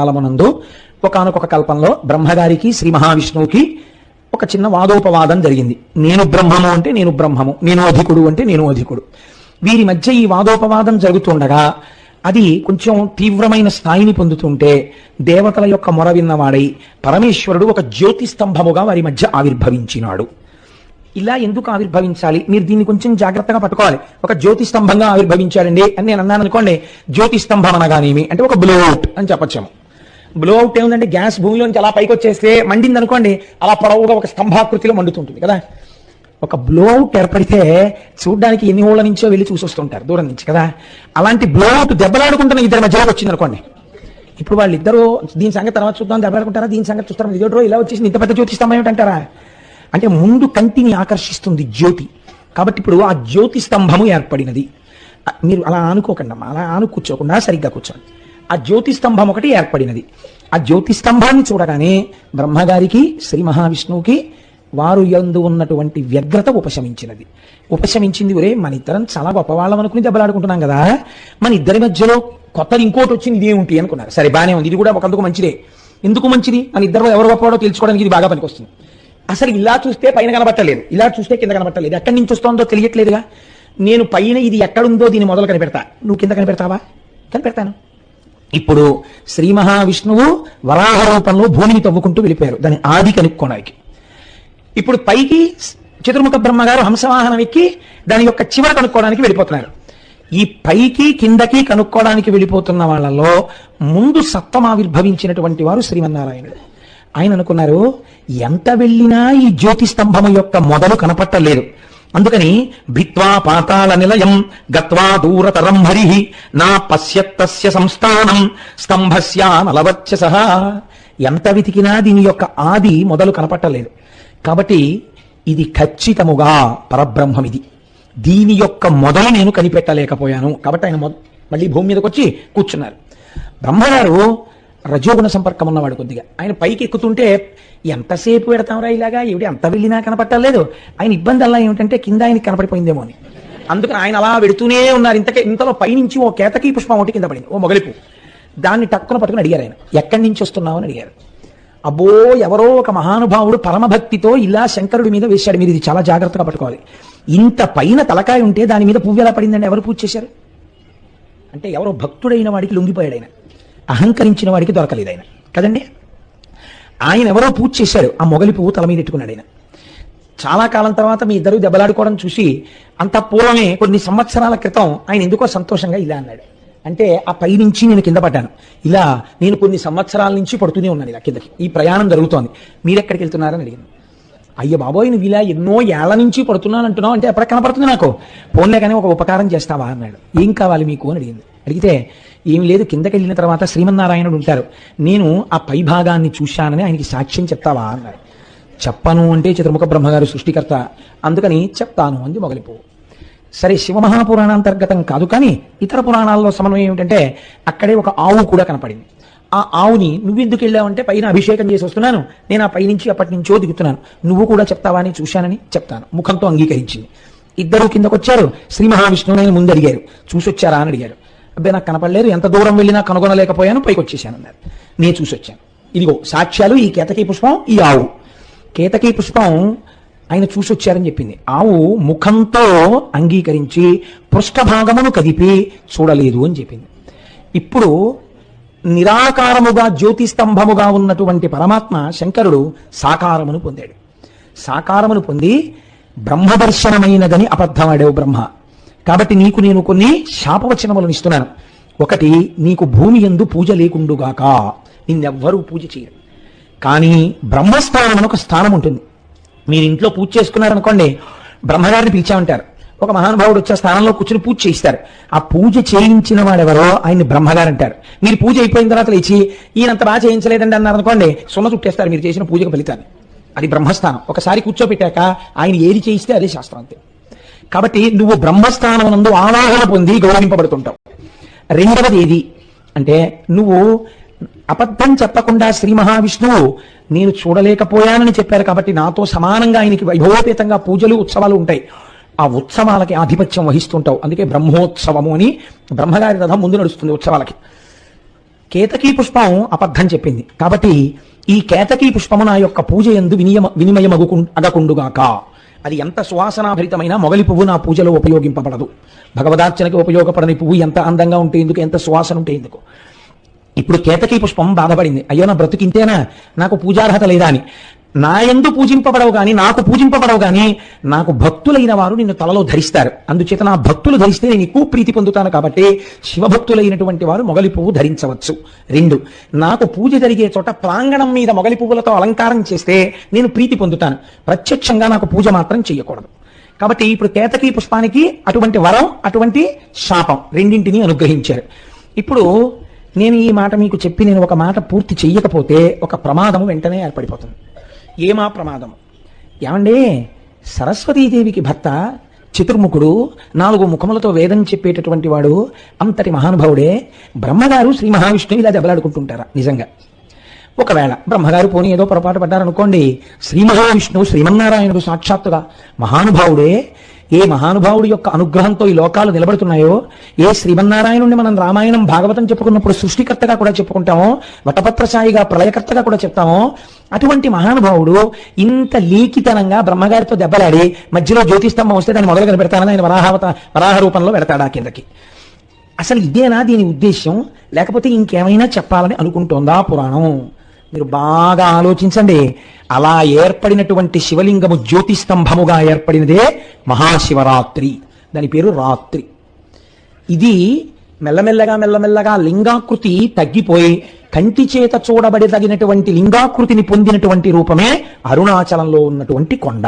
కాలమునందు ఒకనొక కల్పంలో బ్రహ్మగారికి శ్రీ మహావిష్ణువుకి ఒక చిన్న వాదోపవాదం జరిగింది. నేను బ్రహ్మము అంటే నేను బ్రహ్మము నేను అధికుడు అంటే నేను అధికుడు. వీరి మధ్య ఈ వాదోపవాదం జరుగుతుండగా అది కొంచెం తీవ్రమైన స్థాయిని పొందుతుంటే దేవతల యొక్క మొర విన్నవాడై పరమేశ్వరుడు ఒక జ్యోతి స్తంభముగా వారి మధ్య ఆవిర్భవించినాడు. ఇలా ఎందుకు ఆవిర్భవించాలి? మీరు దీన్ని కొంచెం జాగ్రత్తగా పట్టుకోవాలి. ఒక జ్యోతి స్తంభంగా ఆవిర్భవించాడండి అని నేను అన్నాను అనుకోండి జ్యోతి స్తంభం అనగానేమి? అంటే ఒక బ్లోఅవుట్ అని చెప్పచ్చాము. బ్లోఅవుట్ ఏముందంటే గ్యాస్ భూమిలోంచి అలా పైకి వచ్చేస్తే మండింది అనుకోండి అలా పొడవుగా ఒక స్తంభాకృతిలో మండుతుంటుంది కదా. ఒక బ్లోఅవుట్ ఏర్పడితే చూడడానికి ఎన్ని ఊళ్ళ నుంచో వెళ్ళి చూసి వస్తుంటారు దూరం నుంచి కదా. అలాంటి బ్లోఅవుట్ దెబ్బలాడుకుంటున్న ఇద్దరి మధ్యలోకి వచ్చింది అనుకోండి. ఇప్పుడు వాళ్ళిద్దరూ దీని సంగతి తర్వాత చూద్దాం దెబ్బలాడుకుంటారా? దీని సంగతి చూస్తారా? ఇదేటో ఇలా వచ్చేసి ఇంత పెద్ద జ్యోతి స్తంభం ఏమిటంటారా? అంటే ముందు కంటిని ఆకర్షిస్తుంది జ్యోతి. కాబట్టి ఇప్పుడు ఆ జ్యోతి స్తంభము ఏర్పడినది. మీరు అలా అనుకోకుండా అమ్మా అలా ఆను కూర్చోకుండా సరిగ్గా కూర్చోండి. ఆ జ్యోతి స్తంభం ఒకటి ఏర్పడినది. ఆ జ్యోతి స్తంభాన్ని చూడగానే బ్రహ్మగారికి శ్రీ మహావిష్ణువుకి వారు ఎందు ఉన్నటువంటి వ్యగ్రత ఉపశమించినది. ఉపశమించింది ఒరే మన ఇద్దరం చాలా గొప్పవాళ్ళం అనుకుని దెబ్బలాడుకుంటున్నాం కదా. మన ఇద్దరి మధ్యలో కొత్తది ఇంకోటి వచ్చింది ఇదేమిటి అనుకున్నారు. సరే బాగానే ఉంది. ఇది కూడా ఒకందుకు మంచిదే. ఎందుకు మంచిది? మన ఇద్దరు ఎవరు గొప్పవాడో తెలుసుకోవడానికి ఇది బాగా పనికొస్తుంది. అసలు ఇలా చూస్తే పైన కనబట్టలేదు. ఇలా చూస్తే కింద కనబట్టలేదు. ఎక్కడి నుంచి వస్తోందో తెలియట్లేదుగా. నేను పైన ఇది ఎక్కడుందో దీన్ని మొదలు కనిపెడతా. నువ్వు కింద కనిపెడతావా? కనిపెడతాను. ఇప్పుడు శ్రీ మహావిష్ణువు వరాహ రూపంలో భూమిని తవ్వుకుంటూ వెళ్ళిపోయారు. దాని ఆది కనుక్కోడానికి. ఇప్పుడు పైకి చతుర్ముఖ బ్రహ్మగారు హంసవాహనం ఎక్కి దాని యొక్క చివర కనుక్కోవడానికి వెళ్ళిపోతున్నారు. ఈ పైకి కిందకి కనుక్కోవడానికి వెళ్ళిపోతున్న వాళ్ళలో ముందు సత్వం ఆవిర్భవించినటువంటి వారు శ్రీమన్నారాయణుడు. ఆయన అనుకున్నారు ఎంత వెళ్ళినా ఈ జ్యోతి స్తంభము యొక్క మొదలు కనపట్టలేదు. అందుకని భిత్వా పాతాళ నిలయం గత్వా దూరతరం హరి నా పశ్యత్తస్య సంస్థానం స్తంభస్యా నలవచ్చస ఎంత వెతికినా దీని యొక్క ఆది మొదలు కనపట్టలేదు. కాబట్టి ఇది ఖచ్చితముగా పరబ్రహ్మం ఇది దీని యొక్క మొదలు నేను కనిపెట్టలేకపోయాను. కాబట్టి ఆయన మళ్ళీ భూమి మీదకి వచ్చి కూర్చున్నారు. బ్రహ్మగారు రజోగుణ సంపర్కం ఉన్నవాడు కొద్దిగా. ఆయన పైకి ఎక్కుతుంటే ఎంతసేపు పెడతాంరా ఇలాగా? ఏమిటి అంత వెళ్ళినా కనపట్టలేదు ఆయన ఇబ్బంది అలా ఏమిటంటే కింద ఆయన కనపడిపోయిందేమో అని. అందుకని ఆయన అలా పెడుతూనే ఉన్నారు. ఇంతకే ఇంతలో పైనుంచి ఓ కేతకి పుష్పం ఒకటి కింద పడింది. ఓ మొగలిపు. దాన్ని టక్కున పట్టుకుని అడిగారు ఆయన. ఎక్కడి నుంచి వస్తున్నావు? అని అడిగారు. అబ్బో ఎవరో ఒక మహానుభావుడు పరమభక్తితో ఇలా శంకరుడి మీద వేశాడు. మీరు ఇది చాలా జాగ్రత్తగా పట్టుకోవాలి. ఇంత పైన తలకాయ ఉంటే దాని మీద పువ్వు ఎలా పడిందండి? ఎవరు పూజ చేశారు? అంటే ఎవరో భక్తుడైన వాడికి లొంగిపోయాడు ఆయన. అహంకరించిన వాడికి దొరకలేదు ఆయన. కదండి? ఆయన ఎవరో పూజ చేశారు. ఆ మొగలి పువ్వు తల మీద ఎట్టుకున్నాడు ఆయన. చాలా కాలం తర్వాత మీ ఇద్దరు దెబ్బలాడుకోవడం చూసి అంత పూర్వమే కొన్ని సంవత్సరాల క్రితం ఆయన ఎందుకో సంతోషంగా ఇలా అన్నాడు. అంటే ఆ పై నుంచి నేను కింద పడ్డాను. ఇలా నేను కొన్ని సంవత్సరాల నుంచి పడుతూనే ఉన్నాను ఇలా కిందకి. ఈ ప్రయాణం జరుగుతోంది. మీరు ఎక్కడికి వెళ్తున్నారని అడిగింది అయ్య బాబోయ్ నువ్వు ఇలా ఎన్నో ఏళ్ళ నుంచి పడుతున్నాను అంటున్నావు అంటే ఎక్కడ కనపడుతుంది నాకు? ఫోన్లే కానీ ఒక ఉపకారం చేస్తావా? అన్నాడు. ఏం కావాలి మీకు? అని అడిగింది. అడిగితే ఏం లేదు కిందకి వెళ్ళిన తర్వాత శ్రీమన్నారాయణుడు ఉంటారు. నేను ఆ పై భాగాన్ని చూశానని ఆయనకి సాక్ష్యం చెప్తావా? అన్నారు చెప్పను అంటే చతుర్ముఖ బ్రహ్మగారు సృష్టికర్త. అందుకని చెప్తాను అంది మొగలిపు. సరే శివమహాపురాణాంతర్గతం కాదు కానీ ఇతర పురాణాల్లో సమన్వయం ఏమిటంటే అక్కడే ఒక ఆవు కూడా కనపడింది. ఆ ఆవుని నువ్వెందుకు వెళ్ళావంటే పైన అభిషేకం చేసి వస్తున్నాను. నేను ఆ పైనుంచి అప్పటి నుంచో దిగుతున్నాను. నువ్వు కూడా చెప్తావా అని చూశానని చెప్తాను. ముఖంతో అంగీకరించింది. ఇద్దరు కిందకొచ్చారు. శ్రీ మహావిష్ణువు నేను ముందు అడిగారు చూసొచ్చారా అని అడిగారు. అబ్బాయి నాకు కనపడలేదు. ఎంత దూరం వెళ్ళినా కనుగొనలేకపోయాను పైకి వచ్చేసాను అన్నారు నేను చూసొచ్చాను ఇదిగో సాక్ష్యాలు ఈ కేతకీ పుష్పం ఈ ఆవు. కేతకీ పుష్పం ఆయన చూసొచ్చారని చెప్పింది. ఆవు ముఖంతో అంగీకరించి పృష్ఠభాగమును కదిపి చూడలేదు అని చెప్పింది. ఇప్పుడు నిరాకారముగా జ్యోతి స్తంభముగా ఉన్నటువంటి పరమాత్మ శంకరుడు సాకారమును పొందాడు. సాకారమును పొంది బ్రహ్మదర్శనమైనదని అబద్ధమాడావు బ్రహ్మ. కాబట్టి నీకు నేను కొన్ని శాపవచనములను ఇస్తున్నాను. ఒకటి నీకు భూమి ఎందు పూజ లేకుండుగాక నిన్నెవ్వరూ పూజ చేయరు. కానీ బ్రహ్మస్థానం అని ఒక స్థానం ఉంటుంది మీరు ఇంట్లో పూజ చేసుకున్నారనుకోండి బ్రహ్మగారిని పిలిచామంటారు. ఒక మహానుభావుడు వచ్చే స్థానంలో కూర్చుని పూజ చేయిస్తారు. ఆ పూజ చేయించిన వాడెవరో ఆయన్ని బ్రహ్మగారు అంటారు మీరు పూజ అయిపోయిన తర్వాత లేచి ఈయనంత బాగా చేయించలేదండి అన్నారు అనుకోండి సున్న చుట్టేస్తారు. మీరు చేసిన పూజకు ఫలితాన్ని అది బ్రహ్మస్థానం. ఒకసారి కూర్చోపెట్టాక ఆయన ఏది చేయిస్తే అదే శాస్త్రం అంతే. కాబట్టి నువ్వు బ్రహ్మస్థానం నందు ఆవాహన పొంది గౌరవింపబడుతుంటావు. రెండవది ఏది అంటే నువ్వు అబద్ధం చెప్పకుండా శ్రీ మహావిష్ణువు నేను చూడలేకపోయానని చెప్పారు కాబట్టి నాతో సమానంగా ఆయనకి వైభవోపేతంగా పూజలు ఉత్సవాలు ఉంటాయి. ఆ ఉత్సవాలకి ఆధిపత్యం వహిస్తుంటావు. అందుకే బ్రహ్మోత్సవము అని బ్రహ్మగారి రథం ముందు నడుస్తుంది ఉత్సవాలకి. కేతకీ పుష్పం అబద్ధం చెప్పింది. కాబట్టి ఈ కేతకీ పుష్పము నా యొక్క పూజ ఎందు వినియమ వినిమయమగు అగకుండుగాక. అది ఎంత సువాసనాభరితమైన మొగలి పువ్వు నా పూజలో ఉపయోగింపబడదు. భగవదార్చనకి ఉపయోగపడని పువ్వు ఎంత అందంగా ఉంటే ఎందుకు ఎంత సువాసన ఉంటే ఎందుకు? ఇప్పుడు కేతకీ పుష్పం బాధపడింది. అయ్యో నా బ్రతుకింతేనా? నాకు పూజార్హత లేదా అని. నా ఎందు పూజింపబడవు గాని నాకు పూజింపబడవు గాని నాకు భక్తులైన వారు నిన్ను తలలో ధరిస్తారు. అందుచేత నా భక్తులు ధరిస్తే నేను ఎక్కువ ప్రీతి పొందుతాను కాబట్టి శివభక్తులైనటువంటి వారు మొగలి పువ్వు ధరించవచ్చు. రెండు నాకు పూజ జరిగే చోట ప్రాంగణం మీద మొగలి పువ్వులతో అలంకారం చేస్తే నేను ప్రీతి పొందుతాను. ప్రత్యక్షంగా నాకు పూజ మాత్రం చేయకూడదు. కాబట్టి ఇప్పుడు కేతకీ పుష్పానికి అటువంటి వరం అటువంటి శాపం రెండింటినీ అనుగ్రహించారు. ఇప్పుడు నేను ఈ మాట మీకు చెప్పి నేను ఒక మాట పూర్తి చెయ్యకపోతే ఒక ప్రమాదం వెంటనే ఏర్పడిపోతుంది. ఏమా ప్రమాదము? ఏమండి సరస్వతీదేవికి భర్త చతుర్ముఖుడు నాలుగు ముఖములతో వేదం చెప్పేటటువంటి వాడు అంతటి మహానుభావుడే బ్రహ్మగారు శ్రీ మహావిష్ణువు ఇలా దెబ్బలాడుకుంటుంటారా? నిజంగా. ఒకవేళ బ్రహ్మగారు పోనీ ఏదో పొరపాటు పడ్డారనుకోండి శ్రీ మహావిష్ణువు శ్రీమన్నారాయణుడు సాక్షాత్తుగా మహానుభావుడే ఏ మహానుభావుడి యొక్క అనుగ్రహంతో ఈ లోకాలు నిలబడుతున్నాయో ఏ శ్రీమన్నారాయణుడిని మనం రామాయణం భాగవతం చెప్పుకున్నప్పుడు సృష్టికర్తగా కూడా చెప్పుకుంటామో వటపత్రసాయిగా ప్రళయకర్తగా కూడా చెప్తామో అటువంటి మహానుభావుడు ఇంత లీకితనంగా బ్రహ్మగారితో దెబ్బలాడి మధ్యలో జ్యోతిస్తంభం వస్తే దాన్ని మొదలు కనిపెడతానని ఆయన వరాహవత వరాహ రూపంలో పెడతాడా కిందకి. అసలు ఇదేనా దీని ఉద్దేశ్యం? లేకపోతే ఇంకేమైనా చెప్పాలని అనుకుంటోందా పురాణం? మీరు బాగా ఆలోచించండి. అలా ఏర్పడినటువంటి శివలింగము జ్యోతిస్తంభముగా ఏర్పడినదే మహాశివరాత్రి. దాని పేరు రాత్రి. ఇది మెల్లమెల్లగా మెల్లమెల్లగా లింగాకృతి తగ్గిపోయి కంటి చేత చూడబడి తగినటువంటి లింగాకృతిని పొందినటువంటి రూపమే అరుణాచలంలో ఉన్నటువంటి కొండ.